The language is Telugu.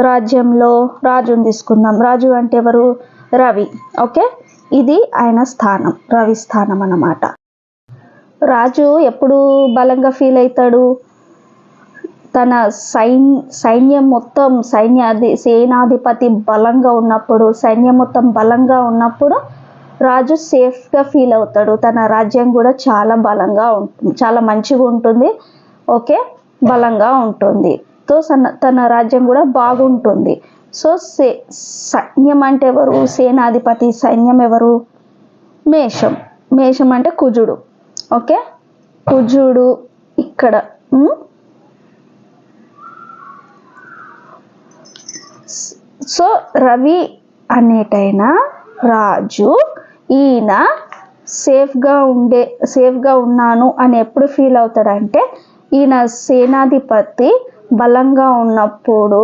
రాజ్యంలో రాజుని తీసుకుందాం. రాజు అంటే ఎవరు? రవి. ఓకే? ఇది ఆయన స్థానం. రవి స్థానం అన్నమాట. రాజు ఎప్పుడు బలంగా ఫీల్ అవుతాడు తన సైన్ సైన్యం మొత్తం సైన్యాధి సేనాధిపతి బలంగా ఉన్నప్పుడు సైన్యం మొత్తం బలంగా ఉన్నప్పుడు రాజు సేఫ్గా ఫీల్ అవుతాడు. తన రాజ్యం కూడా చాలా బలంగా ఉంటుంది చాలా మంచిగా ఉంటుంది. ఓకే? బలంగా ఉంటుంది. తో సన్న తన రాజ్యం కూడా బాగుంటుంది. సో సే సైన్యం అంటే ఎవరు? సేనాధిపతి సైన్యం ఎవరు? మేషం. మేషం అంటే కుజుడు. ఓకే? కుజుడు ఇక్కడ సో రవి అనేటైన రాజు ఈయన సేఫ్గా ఉండే సేఫ్గా ఉన్నాను అని ఎప్పుడు ఫీల్ అవుతాడంటే ఈయన సేనాధిపతి బలంగా ఉన్నప్పుడు